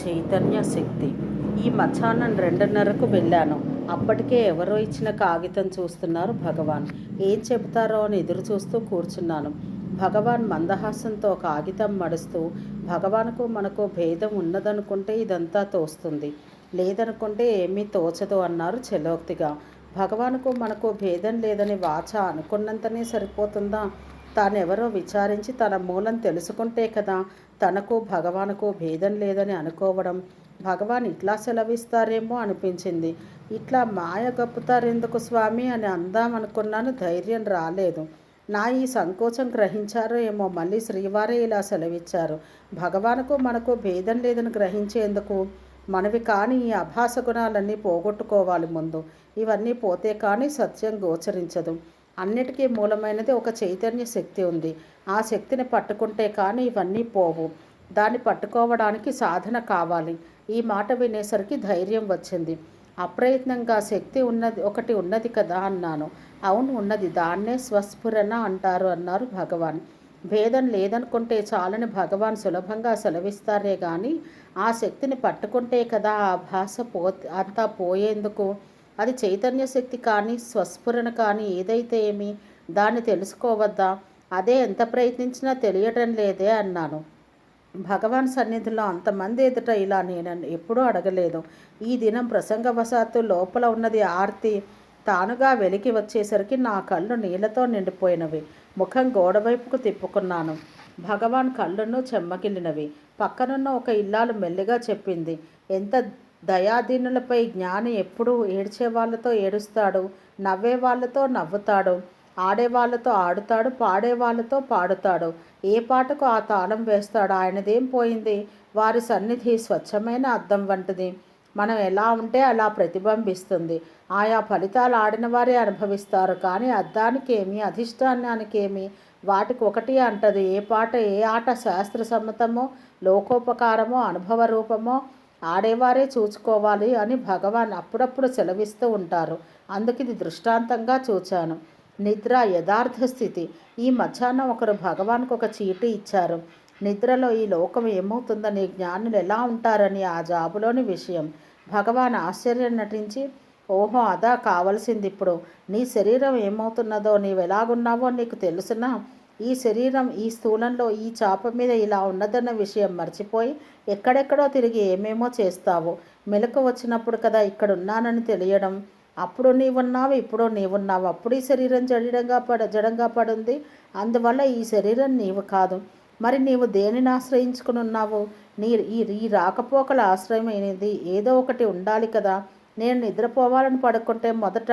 చైతన్య శక్తి. ఈ మధ్యాహ్నం రెండున్నరకు వెళ్ళాను. అప్పటికే ఎవరో ఇచ్చిన కాగితం చూస్తున్నారు భగవాన్. ఏం చెబుతారో అని ఎదురు చూస్తూ కూర్చున్నాను. భగవాన్ మందహాసంతో కాగితం మడుస్తూ భగవాన్కు మనకు భేదం ఉన్నదనుకుంటే ఇదంతా తోస్తుంది. లేదనుకుంటే ఏమీ తోచదు అన్నారు చెలోక్తిగా భగవానుకు మనకు భేదం లేదని వాచ అనుకున్నంతనే సరిపోతుందా? తానెవరో విచారించి తన మూలం తెలుసుకుంటే కదా తనకు భగవానుకు భేదం లేదని అనుకోవడం భగవాన్ ఇట్లా సెలవిస్తారేమో అనిపించింది. ఇట్లా మాయ గప్పుతారెందుకు స్వామి అని అందామనుకున్నాను ధైర్యం రాలేదు. నా ఈ సంకోచం గ్రహించారో ఏమో మళ్ళీ శ్రీవారే ఇలా సెలవిచ్చారు. భగవానుకు మనకు భేదం లేదని గ్రహించేందుకు మనవి కాని ఈ అభాస గుణాలన్నీ పోగొట్టుకోవాలి ముందు. ఇవన్నీ పోతే కానీ సత్యం గోచరించదు. అన్నిటికీ మూలమైనది ఒక చైతన్య శక్తి ఉంది. ఆ శక్తిని పట్టుకుంటే కానీ ఇవన్నీ పోవు. దాన్ని పట్టుకోవడానికి సాధన కావాలి. ఈ మాట వినేసరికి ధైర్యం వచ్చింది. అప్రయత్నంగా శక్తి ఉన్నది ఒకటి ఉన్నది కదా అన్నాను. అవును ఉన్నది. దాన్నే స్వస్ఫురణ అంటారు అన్నారు భగవాన్. భేదం లేదనుకుంటే చాలని భగవాన్ సులభంగా సెలవిస్తారే కానీ ఆ శక్తిని పట్టుకుంటే కదా ఆ భాష పో అంతా పోయేందుకు? అది చైతన్య శక్తి కానీ స్వస్ఫురణ కానీ ఏదైతే ఏమి దాన్ని తెలుసుకోవద్దా? అదే ఎంత ప్రయత్నించినా తెలియటం లేదే అన్నాను. భగవాన్ సన్నిధిలో అంతమంది ఎదుట ఇలా నేను ఎప్పుడూ అడగలేదు. ఈ దినం ప్రసంగవశాత్తు లోపల ఉన్నది ఆర్తి తానుగా వెలికి వచ్చేసరికి నా కళ్ళు నీళ్ళతో నిండిపోయినవి. ముఖం గోడవైపుకు తిప్పుకున్నాను. భగవాన్ కళ్ళును చెమ్మగిలినవి. పక్కనున్న ఒక ఇల్లాలు మెల్లిగా చెప్పింది. ఎంత దయాదీనులపై జ్ఞాని ఎప్పుడు ఏడ్చే వాళ్ళతో ఏడుస్తాడు నవ్వే వాళ్ళతో నవ్వుతాడు ఆడేవాళ్ళతో ఆడుతాడు పాడే వాళ్ళతో పాడుతాడు. ఏ పాటకు ఆ తాళం వేస్తాడు? ఆయనదేం పోయింది? వారి సన్నిధి స్వచ్ఛమైన అద్దం వంటిది. మనం ఎలా ఉంటే అలా ప్రతిబింబిస్తుంది. ఆయా ఫలితాలు ఆడిన వారే అనుభవిస్తారు. కానీ అద్దానికేమి అధిష్టానానికేమి? వాటికి ఒకటి అంటది ఏ పాట ఏ ఆట శాస్త్ర సమ్మతమో లోకోపకారమో అనుభవ రూపమో ఆడేవారే చూసుకోవాలి అని భగవాన్ అప్పుడప్పుడు సెలవిస్తూ ఉంటారు. అందుకు ఇది దృష్టాంతంగా చూచాను. నిద్ర యథార్థ స్థితి. ఈ మధ్యాహ్నం ఒకరు భగవాన్కు ఒక చీటీ ఇచ్చారు. నిద్రలో ఈ లోకం ఏమవుతుందని జ్ఞానులు ఎలా ఉంటారని ఆ జాబులోని విషయం. భగవాన్ ఆశ్చర్యం నటించి ఓహో అదా కావలసింది ఇప్పుడు నీ శరీరం ఏమవుతున్నదో నీవు ఎలాగున్నావో నీకు తెలుసునా? ఈ శరీరం ఈ స్థూలంలో ఈ చాప మీద ఇలా ఉన్నదన్న విషయం మర్చిపోయి ఎక్కడెక్కడో తిరిగి ఏమేమో చేస్తావు. మెలకు వచ్చినప్పుడు కదా ఇక్కడ ఉన్నానని తెలియడం. అప్పుడు నీవున్నావు ఇప్పుడు నీవున్నావు. అప్పుడు ఈ శరీరం జడంగా పడ జడంగా పడింది. అందువల్ల ఈ శరీరం నీవు కాదు. మరి నీవు దేనిని ఆశ్రయించుకుని ఉన్నావు నీ ఈ ఈ రాకపోకల ఆశ్రయమైనది ఏదో? ఒకటి ఉండాలి కదా. నేను నిద్రపోవాలని పడుకుంటే మొదట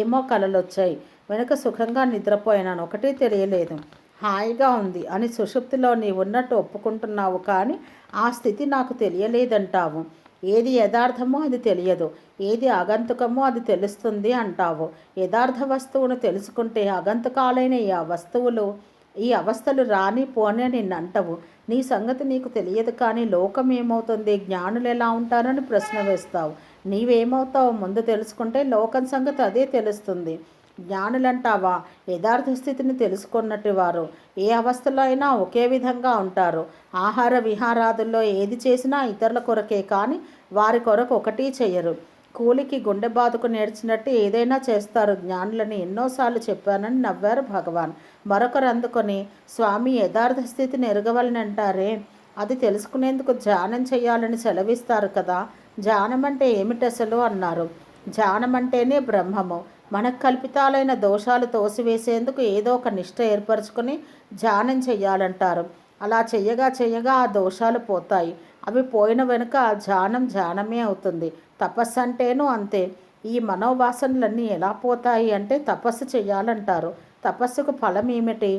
ఏమో కలలు వచ్చాయి వెనుక సుఖంగా నిద్రపోయినాను. ఒకటి తెలియలేదు. హాయిగా ఉంది అని సుషుప్తిలో నీ ఉన్నట్టు ఒప్పుకుంటున్నావు కానీ ఆ స్థితి నాకు తెలియలేదంటావు. ఏది యథార్థమో అది తెలియదు. ఏది ఆగంతుకమో అది తెలుస్తుంది అంటావు. యథార్థ వస్తువును తెలుసుకుంటే ఆగంతుకాలైన ఈ వస్తువులు ఈ అవస్థలు రాని పోనే నిన్ను అంటవు నీ సంగతి నీకు తెలియదు కానీ లోకం ఏమవుతుంది? జ్ఞానులు ఎలా ఉంటారని ప్రశ్న వేస్తావు. నీవేమవుతావు ముందు తెలుసుకుంటే లోకం సంగతి అదే తెలుస్తుంది. జ్ఞానులంటావా? యథార్థ స్థితిని తెలుసుకున్నట్టు వారు ఏ అవస్థలో అయినా ఒకే విధంగా ఉంటారు. ఆహార విహారాదుల్లో ఏది చేసినా ఇతరుల కొరకే కానీ వారి కొరకు ఒకటి చెయ్యరు కూలికి గుండె బాదుకు నేర్చినట్టు ఏదైనా చేస్తారు. జ్ఞానులని ఎన్నోసార్లు చెప్పానని నవ్వారు భగవాన్. మరొకరు అందుకొని స్వామి యథార్థ స్థితిని ఎరగవలని అంటారే అది తెలుసుకునేందుకు ధ్యానం చేయాలని సెలవిస్తారు కదా? ధ్యానం అంటే ఏమిటి అసలు అన్నారు. ధ్యానం అంటేనే బ్రహ్మము. మనకు కల్పితాలైన దోషాలు తోసివేసేందుకు ఏదో ఒక నిష్ట ఏర్పరచుకొని ధ్యానం చెయ్యాలంటారు. అలా చెయ్యగా చెయ్యగా ఆ దోషాలు పోతాయి. అవి పోయిన వెనుక ఆ ధ్యానం ధ్యానమే అవుతుంది. తపస్సు అంటేనూ అంతే. ఈ మనోవాసనలన్నీ ఎలా పోతాయి అంటే తపస్సు చేయాలంటారు తపస్సుకు ఫలం ఏమిటి?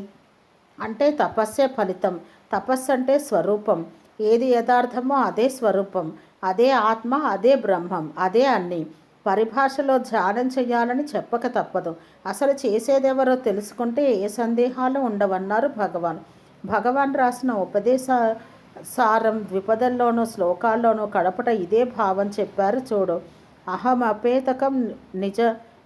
అంటే తపస్సే ఫలితం. తపస్సు అంటే స్వరూపం. ఏది యథార్థమో అదే స్వరూపం. అదే ఆత్మ అదే బ్రహ్మం. అదే అన్నీ. పరిభాషలో ధ్యానం చేయాలని చెప్పక తప్పదు. అసలు చేసేదెవరో తెలుసుకుంటే ఏ సందేహాలు ఉండవన్నారు భగవాన్. భగవాన్ రాసిన ఉపదేశ సారం ద్విపదల్లోనూ శ్లోకాల్లోనూ కడపట ఇదే భావం చెప్పారు చూడు. అహం అపేతకం నిజ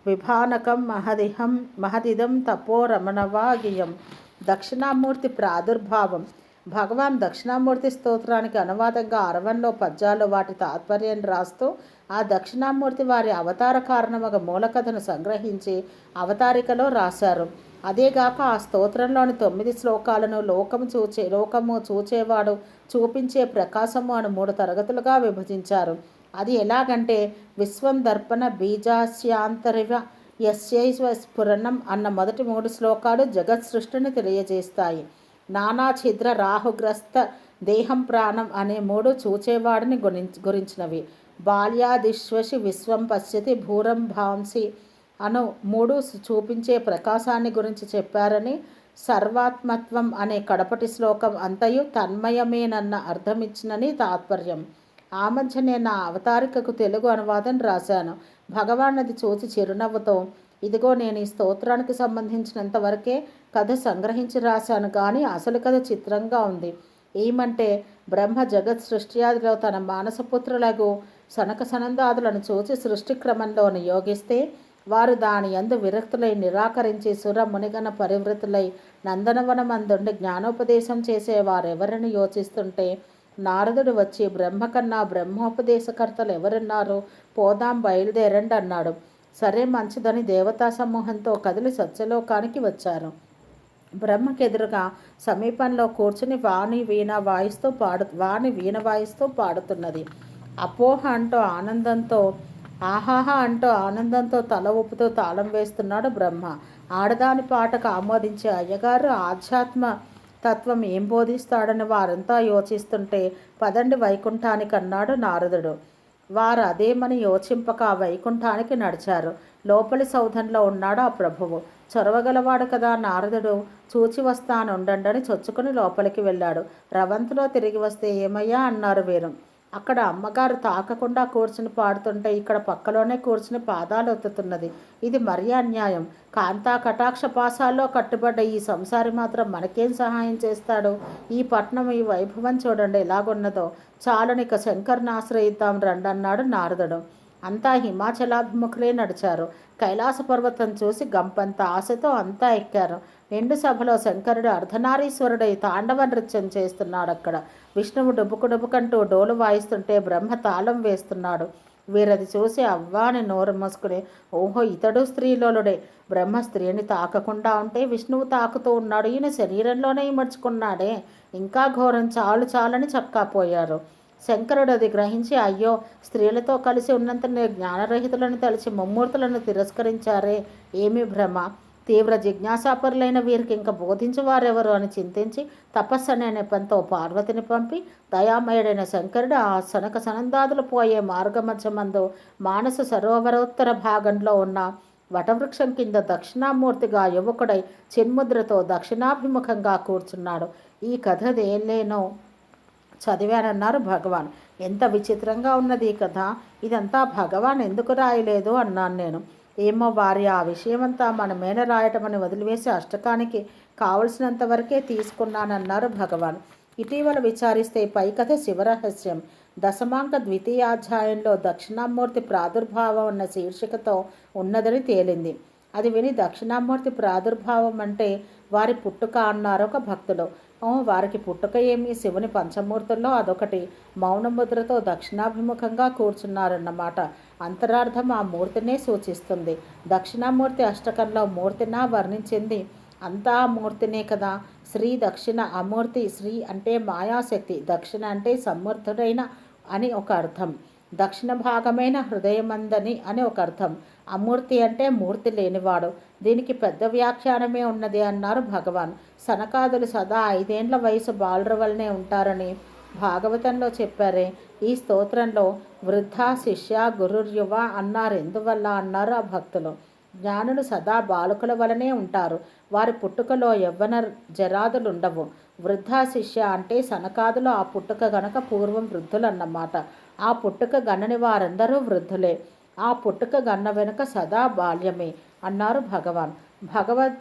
విభానకం మహదిహం మహదిదం తపో రమణవాగియం దక్షిణామూర్తి ప్రాదుర్భావం. భగవాన్ దక్షిణామూర్తి స్తోత్రానికి అనువాదంగా అరవంలో పద్యాలు వాటి తాత్పర్యం రాస్తూ ఆ దక్షిణామూర్తి వారి అవతార కారణముగా మూలకథను సంగ్రహించి అవతారికలో రాశారు. అదేగాక ఆ స్తోత్రంలోని తొమ్మిది శ్లోకాలను లోకము చూచే లోకము చూచేవాడు చూపించే ప్రకాశము అని మూడు తరగతులుగా విభజించారు. అది ఎలాగంటే విశ్వం దర్పణ బీజాస్యాంతరివ యస్యైవ స్ఫురణం అన్న మొదటి మూడు శ్లోకాలు జగత్ సృష్టిని తెలియజేస్తాయి. నానా ఛిద్ర రాహుగ్రస్త దేహం ప్రాణం అనే మూడు చూచేవాడిని గురించి గురించినవి. బాల్యాదిశ్వసి విశ్వం పశ్యతి భూరం భాంసి అను మూడు చూపించే ప్రకాశాన్ని గురించి చెప్పారని సర్వాత్మత్వం అనే కడపటి శ్లోకం అంతయు తన్మయమేనన్న అర్థమిచ్చినని తాత్పర్యం. ఆ మధ్య నేను నా అవతారికకు తెలుగు అనువాదం రాశాను. భగవాన్ అది చూసి చిరునవ్వుతో ఇదిగో నేను ఈ స్తోత్రానికి సంబంధించినంత వరకే కథ సంగ్రహించి రాశాను కానీ అసలు కథ చిత్రంగా ఉంది. ఏమంటే బ్రహ్మ జగత్ సృష్టియాదిలో తన మానసపుత్రులకు సనక సనందాదులను చూచి సృష్టి క్రమంలో నియోగిస్తే వారు దాని యందు విరక్తులై నిరాకరించి సుర మునిగన పరివృతులై నందనవనమందుండి జ్ఞానోపదేశం చేసే వారెవరిని యోచిస్తుంటే నారదుడు వచ్చి బ్రహ్మ కన్నా బ్రహ్మోపదేశకర్తలు ఎవరున్నారు పోదాం బయలుదేరండి అన్నాడు సరే మంచిదని దేవతా సమూహంతో కదిలి సత్యలోకానికి వచ్చారు. బ్రహ్మకెదురుగా సమీపంలో కూర్చుని వాణి వీణ వాయిస్తూ పాడు వాణి వీణ వాయిస్తూ పాడుతున్నది. అపోహ అంటూ ఆనందంతో ఆహాహా అంటూ ఆనందంతో తల ఊపుతూ తాళం వేస్తున్నాడు బ్రహ్మ. ఆడదాని పాటకు ఆమోదించే అయ్యగారు ఆధ్యాత్మ తత్వం ఏం బోధిస్తాడని వారంతా యోచిస్తుంటే పదండి వైకుంఠానికి అన్నాడు నారదుడు. వారు అదేమని యోచింపక ఆ వైకుంఠానికి నడిచారు. లోపలి సౌధంలో ఉన్నాడు ఆ ప్రభువు. చొరవగలవాడు కదా నారదుడు. చూచి వస్తానుండండి చొచ్చుకుని లోపలికి వెళ్ళాడు. రవంతులో తిరిగి వస్తే ఏమయ్యా? అన్నారు వీరు. అక్కడ అమ్మగారు తాకకుండా కూర్చుని పాడుతుంటే ఇక్కడ పక్కలోనే కూర్చుని పాదాలు ఒత్తుతున్నది. ఇది మరీ అన్యాయం. కాంతా కటాక్ష పాసాల్లో కట్టుబడ్డ ఈ సంసారి మాత్రం మనకేం సహాయం చేస్తాడు? ఈ పట్నం ఈ వైభవం చూడండి ఎలాగున్నదో. చాలునిక శంకర్ని ఆశ్రయిద్దాం రండి అన్నాడు నారదుడు. అంతా హిమాచలాభిముఖులే నడిచారు. కైలాస పర్వతం చూసి గంపంత ఆశతో అంతా ఎక్కారు. నిండు సభలో శంకరుడు అర్ధనారీశ్వరుడై తాండవ నృత్యం చేస్తున్నాడు అక్కడ విష్ణువు డుబుకు డుబుకంటూ డోలు వాయిస్తుంటే బ్రహ్మ తాళం వేస్తున్నాడు. వీరది చూసి అవ్వాని నోరు మూసుకుని ఓహో ఇతడు స్త్రీలోలుడే. బ్రహ్మ స్త్రీని తాకకుండా ఉంటే విష్ణువు తాకుతూ ఉన్నాడు. ఈయన శరీరంలోనే ఇమర్చుకున్నాడే. ఇంకా ఘోరం చాలు చాలని చక్కాపోయారు. శంకరుడు అది గ్రహించి అయ్యో స్త్రీలతో కలిసి ఉన్నంత జ్ఞానరహితులను తలిచి ముమ్మూర్తులను తిరస్కరించారే. ఏమి భ్రమ? తీవ్ర జిజ్ఞాసాపరులైన వీరికి ఇంకా బోధించేవారెవరు అని చింతించి తపస్సు అనే నెపంతో పార్వతిని పంపి దయామయుడైన శంకరుడు ఆ సనక సనందాదులు పోయే మార్గమధ్యమందు మానస సరోవరోత్తర భాగంలో ఉన్న వటవృక్షం కింద దక్షిణామూర్తిగా యువకుడై చిన్ముద్రతో దక్షిణాభిముఖంగా కూర్చున్నాడు. ఈ కథ కథదేలేనో చదివానన్నారు భగవాన్. ఎంత విచిత్రంగా ఉన్నది ఈ కథ. ఇదంతా భగవాన్ ఎందుకు రాయలేదు అన్నాను నేను. ఏమో వారి ఆ విషయమంతా మన మీద రాయటమని వదిలివేసి అష్టకానికి కావలసినంత వరకే తీసుకున్నానన్నారు భగవాన్. ఇటీవల విచారిస్తే పై కథ శివరహస్యం. దశమాంక ద్వితీయాధ్యాయంలో దక్షిణామూర్తి ప్రాదుర్భావం అన్న శీర్షికతో ఉన్నదని తేలింది. అది విని దక్షిణామూర్తి ప్రాదుర్భావం అంటే వారి పుట్టుక అన్నారు ఒక భక్తులు వారికి పుట్టుక ఏమి? శివుని పంచమూర్తుల్లో అదొకటి. మౌనముద్రతో దక్షిణాభిముఖంగా కూర్చున్నారన్నమాట. అంతరార్థం ఆ మూర్తినే సూచిస్తుంది. దక్షిణామూర్తి అష్టకంలో మూర్తినా వర్ణించింది. అంతా మూర్తినే కదా. శ్రీ దక్షిణ అమూర్తి శ్రీ అంటే మాయాశక్తి దక్షిణ అంటే సమర్థుడైన అని ఒక అర్థం. దక్షిణ భాగమైన హృదయమందని అని ఒక అర్థం. అమూర్తి అంటే మూర్తి లేనివాడు. దీనికి పెద్ద వ్యాఖ్యానమే ఉన్నది అన్నారు భగవాన్. సనకాదులు సదా ఐదేండ్ల వయసు బాలుర వల్లనే ఉంటారని భాగవతంలో చెప్పారే ఈ స్తోత్రంలో వృద్ధ శిష్య గురుర్యువ అన్నారు. ఎందువల్ల అన్నారు ఆ భక్తులు? జ్ఞానులు సదా బాలకుల వలనే ఉంటారు. వారి పుట్టుకలో యవ్వన జరాదులుండవు. వృద్ధ శిష్య అంటే సనకాదులు ఆ పుట్టుక గనక పూర్వం వృద్ధులన్నమాట. ఆ పుట్టుక గన్నని వారందరూ వృద్ధులే. ఆ పుట్టుక గన్న వెనుక సదా బాల్యమే అన్నారు భగవాన్. భగవద్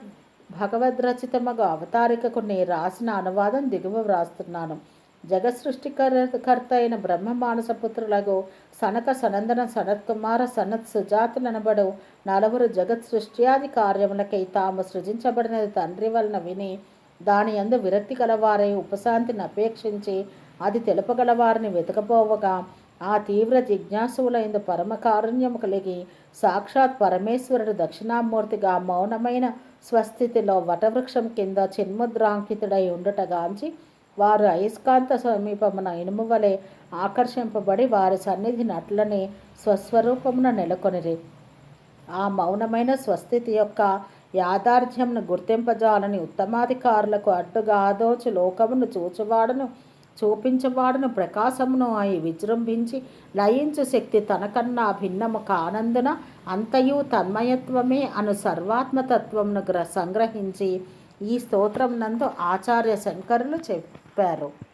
భగవద్రచితమగు అవతారికకు నేను రాసిన అనువాదం దిగువ వ్రాస్తున్నాను. జగత్ అయిన బ్రహ్మ మానసపుత్రులకు సనక సనందన సనత్కుమార సనత్ సుజాతులనబడు నలుగురు జగత్ సృష్ట్యాది కార్యములకై తాము సృజించబడినది తండ్రి వలన విని దాని అందు విరక్తి గలవారై ఉపశాంతిని అపేక్షించి అది తెలుపగలవారిని వెతకపోవగా ఆ తీవ్ర జిజ్ఞాసువులైన పరమ కారుణ్యము కలిగి సాక్షాత్ పరమేశ్వరుడు దక్షిణామూర్తిగా మౌనమైన స్వస్థితిలో వటవృక్షం కింద చిన్ముద్రాంకితుడై ఉండుటగాంచి వారు అయస్కాంత సమీపమున ఇనుము వలె ఆకర్షింపబడి వారి సన్నిధి నట్లనే స్వస్వరూపమున నెలకొనిరి. ఆ మౌనమైన స్వస్థితి యొక్క యాదార్థ్యంను గుర్తింపజాలని ఉత్తమాధికారులకు అడ్డుగా ఆదోచి లోకమును చూచువాడను చూపించవాడను ప్రకాశమును అయి విజృంభించి లయించు శక్తి తనకన్నా భిన్నము కానందున అంతయు తన్మయత్వమే అను సర్వాత్మతత్వమును గ్ర సంగ్రహించి ఈ స్తోత్రం నందు ఆచార్య శంకరులు చెప్పారు baru.